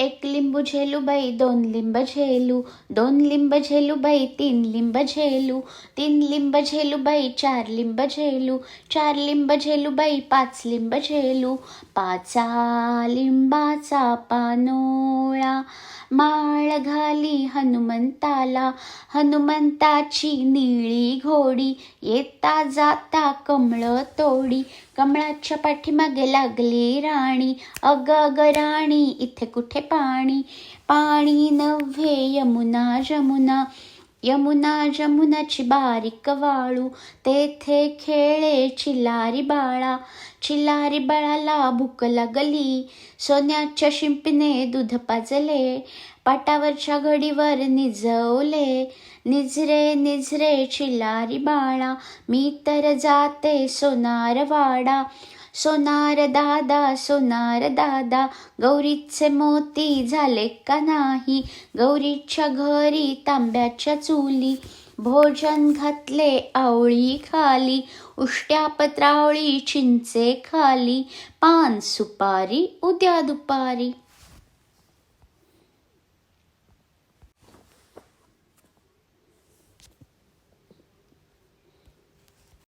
एक लिंबू झेलू बाई दोन लिंब झेलू दोन लिंब झेलू बाई तीन लिंब झेलू तीन लिंब झेलू बाई चार लिंब झेलू चार लिंब झेलू बाई पाच लिंब झेलू पाचा लिंबाचा पानोळा माळ घाली हनुमंताला. हनुमंताची निळी घोडी येता जाता कमळ तोडी. कमळाच्या पाठीमागे लागली राणी अग अग राणी इथे कुठे पाणी? पाणी नव्हे यमुना जमुना. यमुना जमुनाची बारीक वाळू तेथे खेळे चिलारी बाळा चिलारी बाळाला भूक लागली. सोन्याच्या शिंपीने दूध पाजले पाटावरच्या घडीवर निजवले. निजरे निजरे चिलारी बाळा मी तर जाते सोनार वाडा. सोनार दादा सोनार दादा गौरीचे मोती झाले का नाही? गौरीच्या घरी तांब्याच्या चुली भोजन घातले आवळी खाली उष्ट्या पत्रावळी चिंचे खाली पान सुपारी उद्या दुपारी.